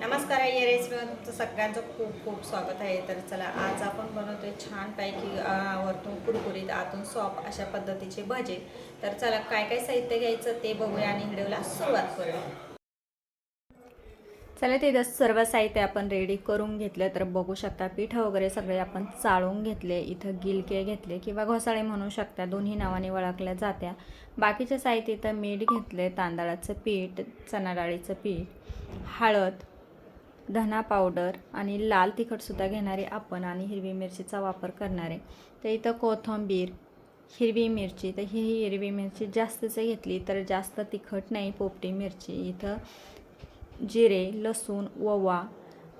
नमस्कार आई रेसिपीमध्ये तुमचं सगळ्यांचं खूप खूप स्वागत आहे. तर चला आज आपण बनवतोय छानपैकी वरतून कुरकुरीत आतून सॉप अशा पद्धतीचे भजे. तर चला काय काय साहित्य घ्यायचं ते बघूया आणि व्हिडिओला सुरुवात करूया. चला ते सर्व साहित्य आपण रेडी करून घेतलं. तर बघू शकता पीठ वगैरे सगळे आपण चाळून घेतले. इथं गिलके घेतले किंवा घोसाळे म्हणू शकता दोन्ही नावाने ओळखल्या जात्या. बाकीचे साहित्य इथं मीठ घेतले तांदळाचं पीठ चणाडाळीचं पीठ हळद धना पावडर आणि लाल तिखटसुद्धा घेणारे आपण आणि हिरवी मिरचीचा वापर करणारे. तर इथं कोथिंबीर हिरवी मिरची तर ही हिरवी मिरची जास्तच घेतली तर जास्त तिखट नाही पोपटी मिरची. इथं जिरे लसूण ओवा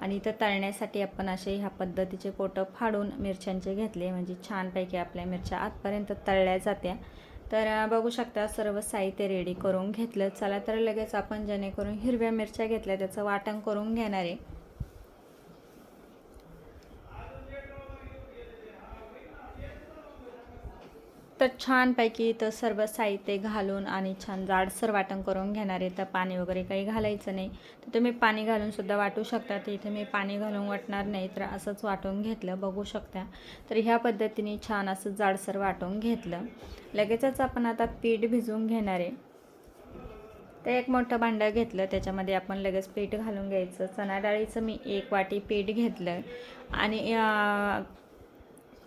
आणि इथं तळण्यासाठी आपण असे ह्या पद्धतीचे पोटं फाडून मिरच्यांचे घेतले. म्हणजे छानपैकी आपल्या मिरच्या आतपर्यंत तळल्या जात्या. तर बघू शकता सर्व साहित्य रेडी करून घेतलं. चला तर लगेच आपण जेणेकरून हिरव्या मिरच्या घेतल्या त्याचं वाटण करून घेणार आहे. तर छानपैकी इथं सर्व साहित्य घालून आणि छान जाडसर वाटण करून घेणार आहे. तर पाणी वगैरे काही घालायचं नाही. तर तुम्ही पाणी घालूनसुद्धा वाटू शकता. तर इथे मी पाणी घालून वाटणार नाही तर असंच वाटून घेतलं. बघू शकता. तर ह्या पद्धतीने छान असं जाडसर वाटून घेतलं. लगेचच आपण आता पीठ भिजवून घेणार आहे. तर एक मोठं भांडं घेतलं. त्याच्यामध्ये आपण लगेच पीठ घालून घ्यायचं. चणा डाळीचं मी एक वाटी पीठ घेतलं. आणि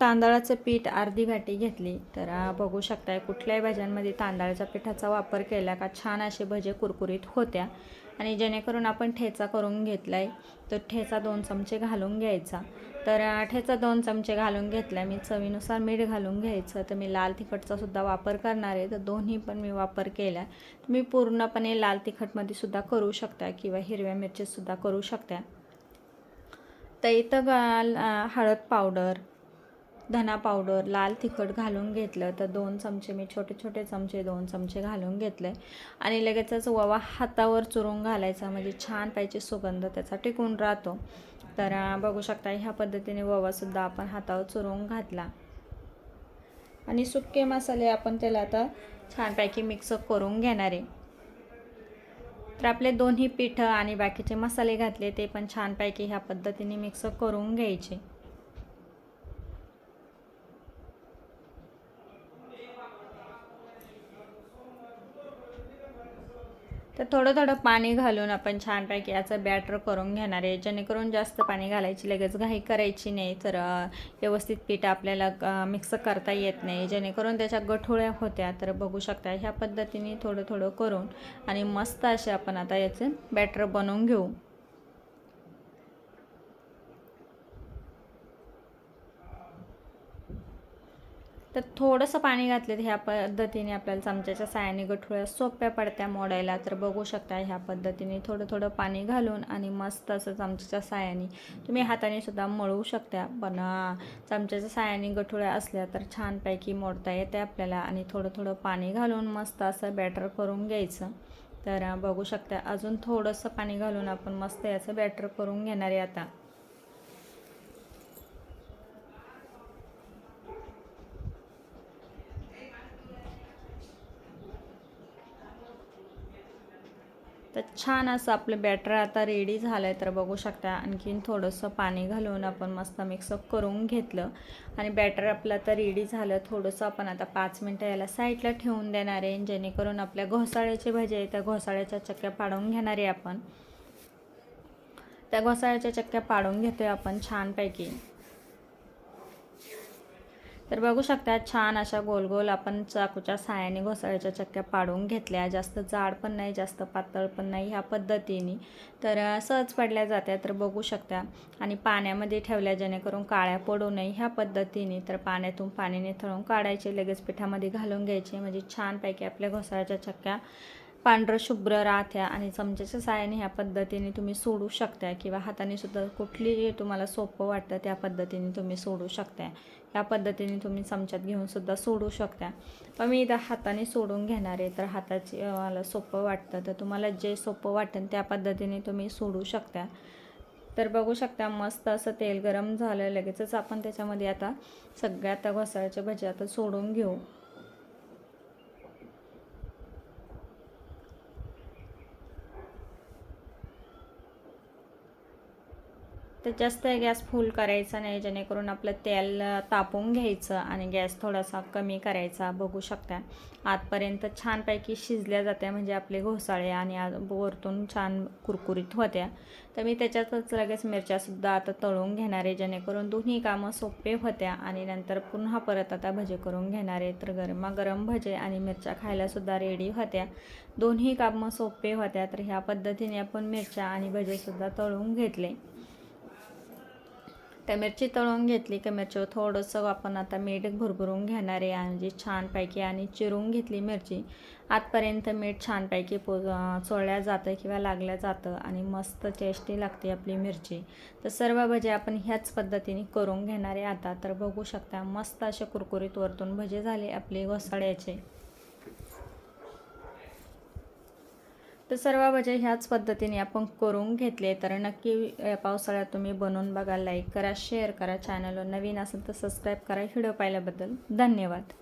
तांदळाचं पीठ अर्धी वाटी घेतली. तर बघू शकताय कुठल्याही भाज्यांमध्ये तांदळाच्या पिठाचा वापर केला का छान असे भजे कुरकुरीत होत्या. आणि जेणेकरून आपण ठेचा करून घेतला आहे तर ठेचा दोन चमचे घालून घ्यायचा. तर ठेचा दोन चमचे घालून घेतला मी चवीनुसार मीठ घालून घ्यायचं. तर मी लाल तिखटचा सुद्धा वापर करणार आहे. तर दोन्ही पण मी वापर केला. तुम्ही पूर्णपणे लाल तिखटमध्ये सुद्धा करू शकता किंवा हिरव्या मिरचीसुद्धा करू शकता. तर इथं गा- हळद पावडर धना पावडर लाल तिखट घालून घेतलं. तर दोन चमचे मी छोटे छोटे चमचे दोन चमचे घालून घेतले. आणि लगेचच ओवा हातावर चुरून घालायचा. म्हणजे छान पाहिजे सुगंध त्याचा टिकून राहतो. तर बघू शकता ह्या पद्धतीने ओवासुद्धा आपण हातावर चुरून घातला. आणि सुके मसाले आपण त्याला आता छानपैकी मिक्स करून घेणार आहे. तर आपले दोन्ही पिठं आणि बाकीचे मसाले घातले ते पण छानपैकी ह्या पद्धतीने मिक्स करून घ्यायचे. तर थोडं थोडं पाणी घालून आपण छानपैकी याचं बॅटर करून घेणार आहे. जेणेकरून जास्त पाणी घालायची लगेच घाई करायची नाही. तर व्यवस्थित पीठ आपल्याला मिक्स करता येत नाही. जेणेकरून त्याच्या गठोळ्या होत्या. तर बघू शकता ह्या पद्धतीने थोडं थोडं करून आणि मस्त असे आपण आता याचं बॅटर बनवून घेऊ. तर थोडंसं पाणी घातलं ह्या पद्धतीने आपल्याला चमच्याच्या सायाने गठोळ्या सोप्या पडत्या मोडायला. तर बघू शकता ह्या पद्धतीने थोडं थोडं पाणी घालून आणि मस्त असं चमच्याच्या सायाने तुम्ही हाताने सुद्धा मळवू शकता. पण चमच्याच्या सायाने गठोळ्या असल्या तर छानपैकी मोडता येते आपल्याला आणि थोडं थोडं पाणी घालून मस्त असं बॅटर करून घ्यायचं. तर बघू शकता अजून थोडंसं पाणी घालून आपण मस्त याचं बॅटर करून घेणार आहे आता. तर छान असं आपलं बॅटर आता रेडी झालं आहे तर बघू शकता आणखीन थोडंसं पाणी घालून आपण मस्त मिक्सअप करून घेतलं. आणि बॅटर आपलं आता रेडी झालं. थोडंसं आपण आता पाच मिनटं याला साईडला ठेवून देणार आहे. जेणेकरून आपल्या घोसाळ्याचे भजे आहे त्या घोसाळ्याच्या चक्क्या पाडून घेणार आहे आपण. त्या घोसाळ्याच्या चक्क्या पाडून घेतोय आपण छानपैकी. तर बघू शकता छान अशा गोल गोल आपण चाकूच्या साहाय्याने घोसाळ्याच्या चक्क्या पाडून घेतल्या. जास्त जाड पण नाही जास्त पातळ पण नाही ह्या पद्धतीने. तर सहज पडल्या जात्या तर बघू शकता. आणि पाण्यामध्ये ठेवल्या जेणेकरून काळ्या पडू नये ह्या पद्धतीने. तर पाण्यातून पाणी निथळून काढायचे लगेच पिठामध्ये घालून घ्यायचे. म्हणजे छानपैकी आपल्या घोसाळ्याच्या चक्क्या पांढरं शुभ्र राहत्या आणि चमच्याच्या साहाय्याने ह्या पद्धतीने तुम्ही सोडू शकता किंवा हाताने सुद्धा कुठली तुम्हाला सोपं वाटतं त्या पद्धतीने तुम्ही सोडू शकता या पद्धतीने तुम्ही चमच्यात घेऊन सुद्धा सोडू शकता पण मी इथं हाताने सोडून घेणार आहे तर हाताची मला सोपं वाटतं. तर तुम्हाला जे सोपं वाटेल त्या पद्धतीने तुम्ही सोडू शकता तर बघू शकता मस्त असं तेल गरम झालं लगेचच आपण त्याच्यामध्ये आता सगळ्या आता घोसाळ्याच्या भजी आता सोडून घेऊ. तर जास्त गॅस फुल करायचा नाही जेणेकरून आपलं तेल तापून तापवून घ्यायचं आणि गॅस थोडासा कमी करायचा बघू शकता. आतपर्यंत छानपैकी शिजल्या जात्या म्हणजे आपले घोसाळे आणि वरतून छान कुरकुरीत होत्या. तर मी त्याच्यातच लगेच मिरच्यासुद्धा आता तळून घेणार आहे जेणेकरून दोन्ही कामं सोपे होत्या आणि नंतर पुन्हा परत आता भजे करून घेणार आहे. तर गरमागरम भजे आणि मिरच्या खायलासुद्धा रेडी होत्या. दोन्ही कामं सोपे होत्या तर ह्या पद्धतीने आपण मिरच्या आणि भजेसुद्धा तळून घेतले. त्या मिरची तळून घेतली. की मिरचीवर थोडंसं आपण आता मीठ भरभरून घेणार आहे आणि छानपैकी आणि चिरून घेतली मिरची. आतपर्यंत मीठ छानपैकी पो चोळल्या जातं किंवा लागल्या जातं आणि मस्त टेस्टी लागते आपली मिरची. तर सर्व भजे आपण ह्याच पद्धतीने करून घेणार आहे आता. तर बघू शकता मस्त असे कुरकुरीत वरतून भजे झाले आपले घोसाळ्याचे. तर सर्व भजे ह्याच पद्धतीने आपण करून घेतले तर नक्की पावसाळ्यात तुम्ही बनवून बघा लाईक करा शेअर करा चॅनलवर नवीन असेल तर सबस्क्राईब करा. व्हिडिओ पाहिल्याबद्दल धन्यवाद.